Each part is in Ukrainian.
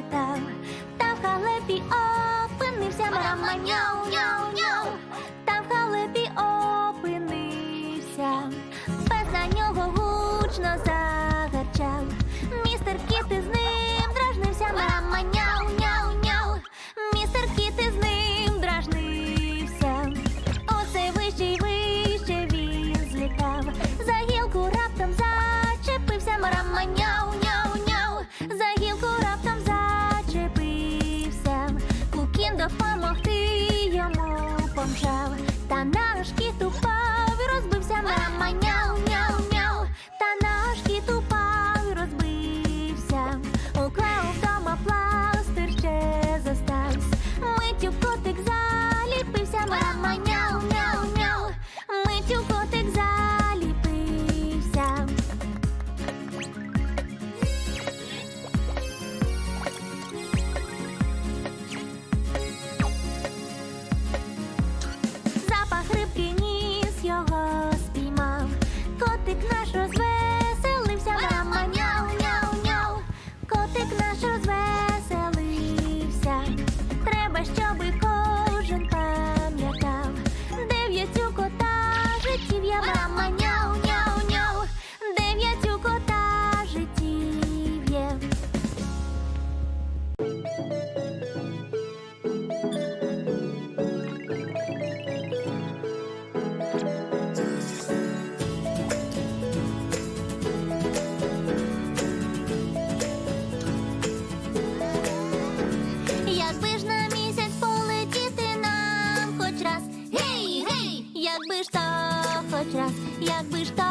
літав, та в халепі опинився Марам-мяу-мяу раз, якби ж так.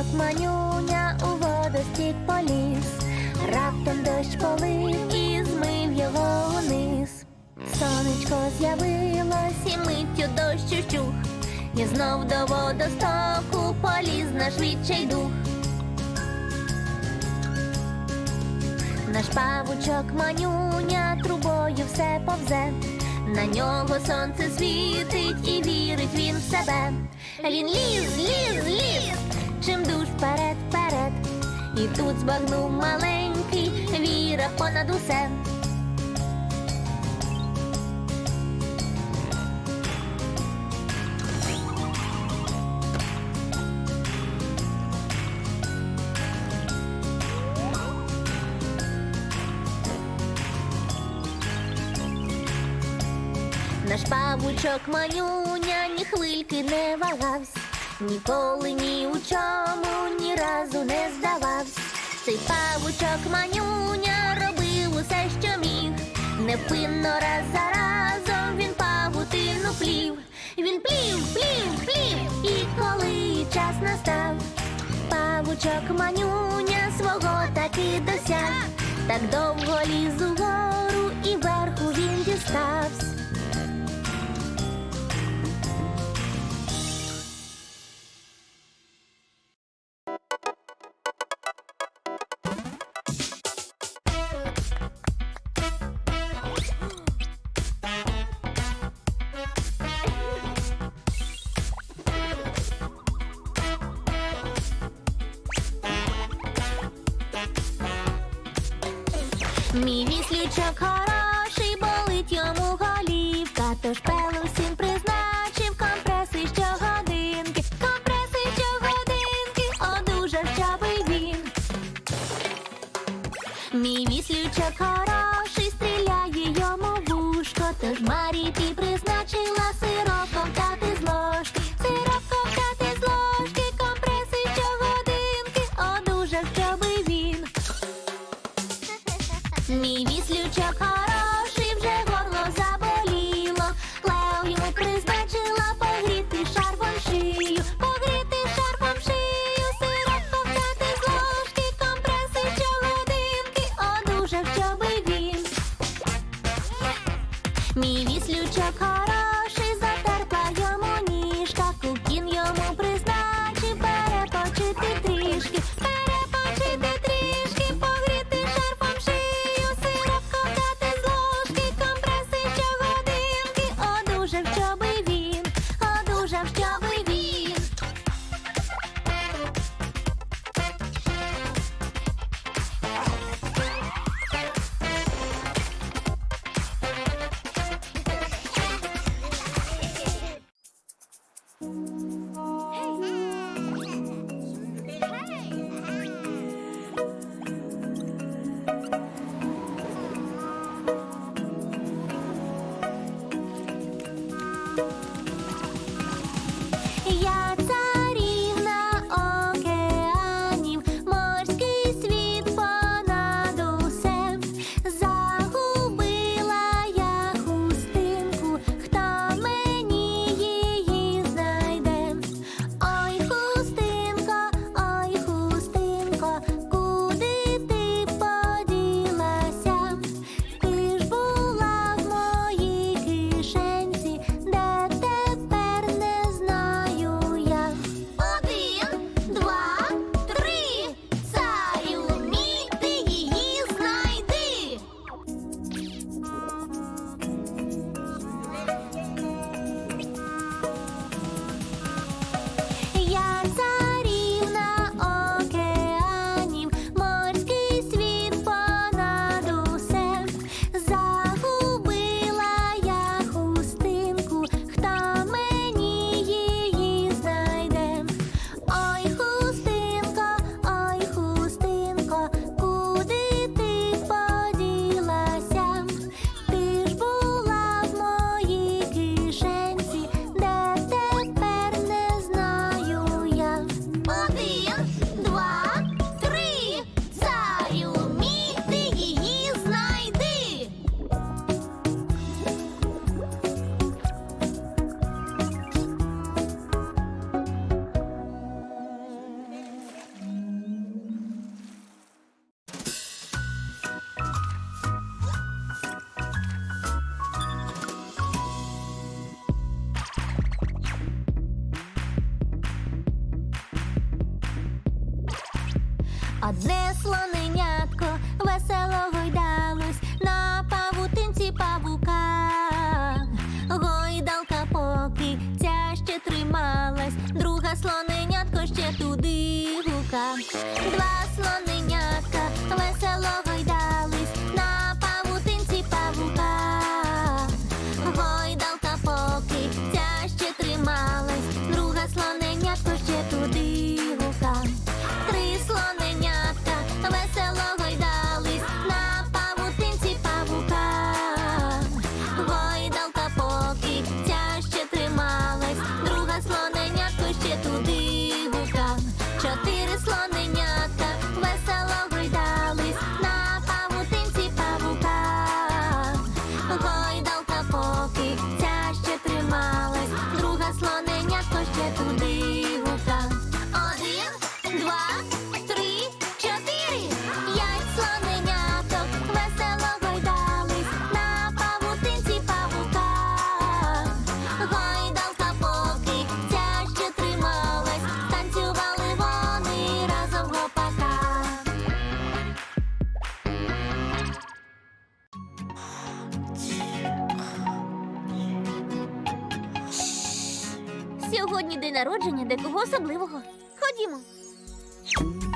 Павучок манюня у водостік поліз, раптом дощ полив і змив його униз. Сонечко з'явилось і миттю дощ ущух, і знов до водостоку поліз наш відчай дух. Наш павучок манюня трубою все повзе. На нього сонце світить і вірить він в себе. Він ліз, ліз, ліз, чим душ вперед, вперед. І тут збагнув маленький віра понад усе. Наш павучок манюня ні хвильки не вагавсь, ніколи ні у чому ні разу не здававсь. Цей павучок манюня робив усе, що міг. Невпинно раз за разом він павутину плів. Він плів, плів, плів, і коли час настав, павучок манюня свого таки досяг. Так довго ліз угору і верху він діставсь. Хороший, болить йому голівка, тож пелу Мій З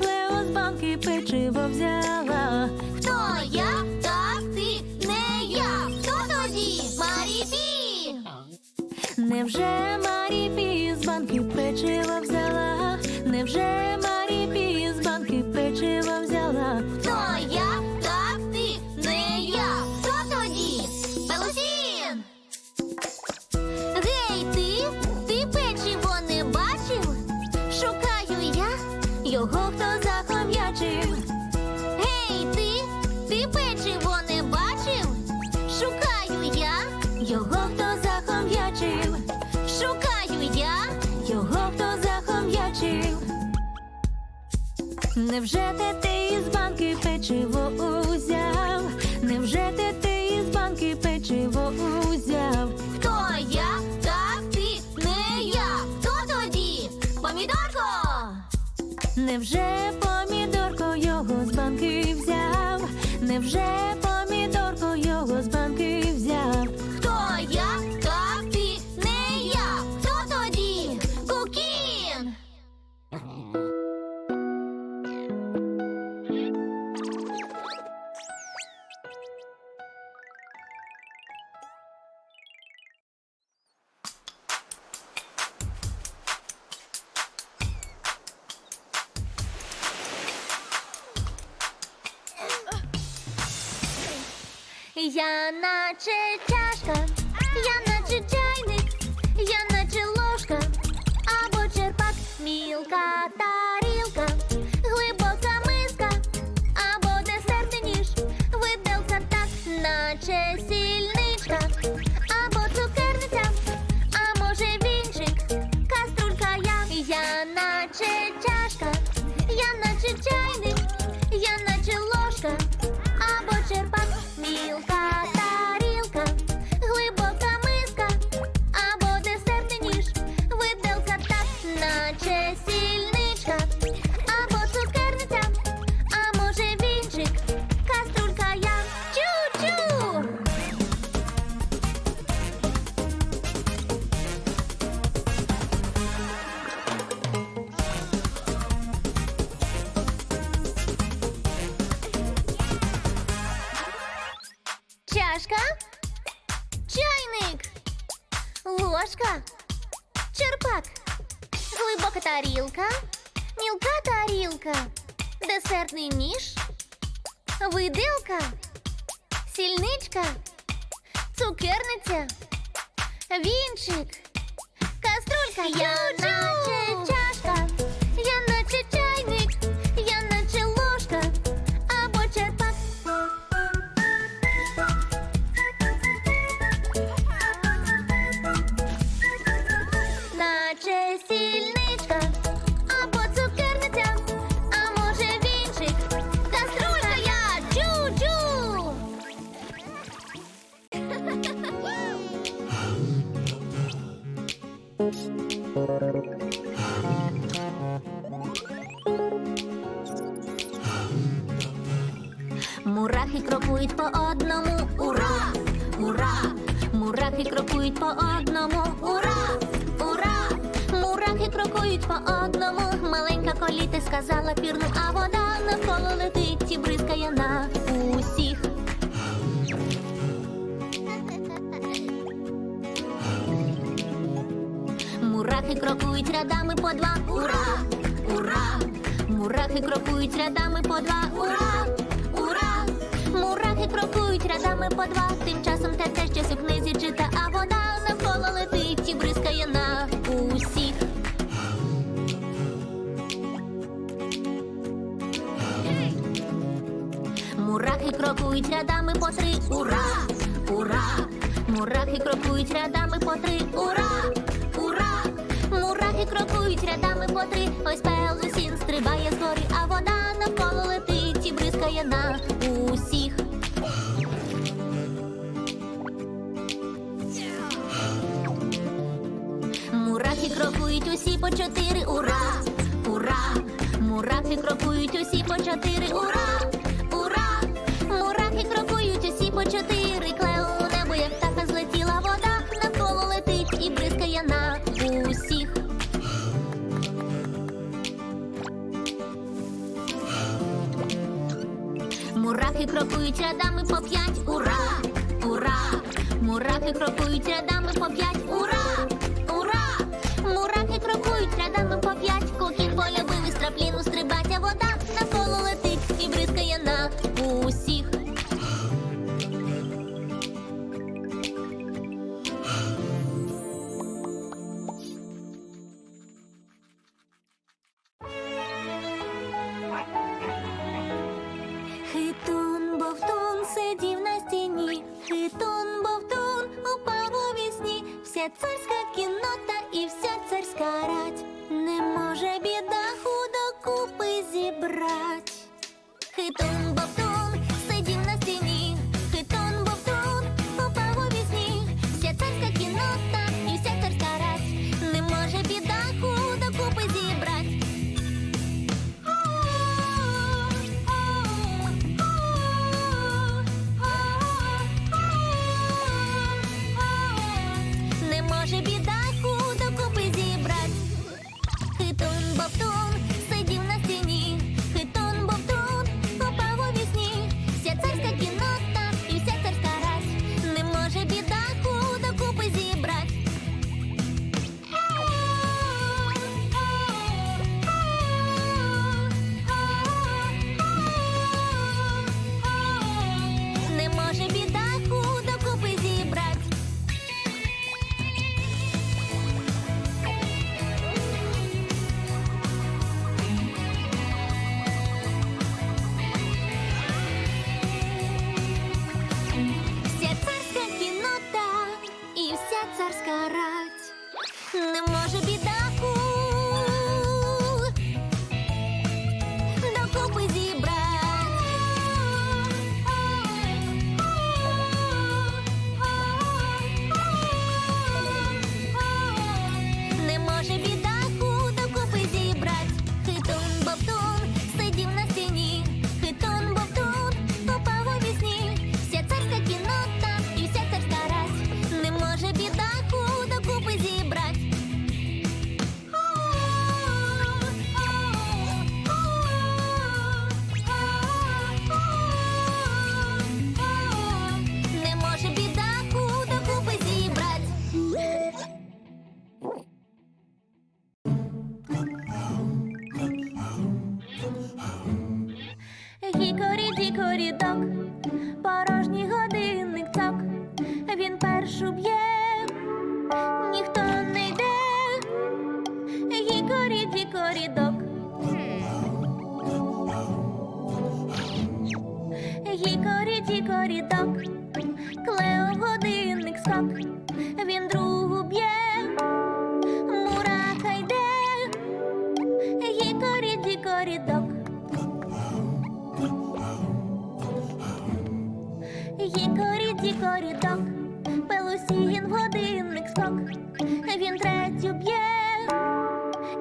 Клео з банки печиво взяла? Хто я? Так, ти, не я. Хто тоді? Маріпі! Невже Маріпі з банки печиво взяла? Невже Марі Невже те ти із банки печиво узяв? Невже те ти із банки печиво узяв? Хто я? Так, ти, не я. Хто тоді? Помідорко! Невже Я наче цукерниця, вінчик, каструлька. Я по одному, ура, ура! Мурахи крокують по одному. Маленька коліти сказала пірну, а вода навколо летить і бризкає на усіх. Мурахи крокують рядами по два, ура, ура! Мурахи крокують рядами по два, ура, ура! Мурахи крокують рядами по два. Тим часом те те щось у книзі чита, а вода і бризкає на усіх. Мурахи крокують рядами по три, ура, ура! Мурахи крокують рядами по три, ура, ура! Мурахи крокують рядами по три. Ось пелусін стрибає згори, а крокують усі по чотири. Ура! Ура! Мурахи крокують усі по чотири. Ура! Ура! Мурахи крокують усі по чотири. Клео у небо, як птаха злетіла вода. Навколо летить і бризкає на усіх. Мурахи крокують рядами по п'ять. Ура! Ура! Мурахи крокують рядами по п'ять. cumplido б'є, мураха йде. Гікорі дікорі док. Гікорі дікорі док, пелусігін в годинник скок, він третю б'є,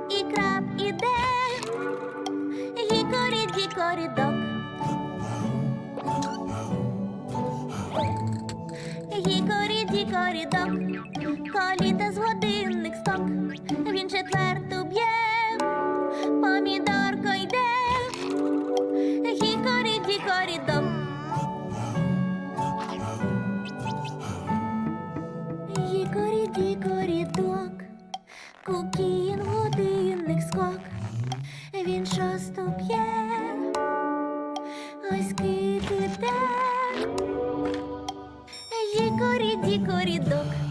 і краб іде, гікорі дікорі док. Гікорі дікорі док, коліта з годинник скок, він четверту б'є, помідорко йде, гікорі дікорі док. Гікорі дікорі док, кукін годинник скок, він шосту п'є, ось кит іде. Гікорі дікорі док.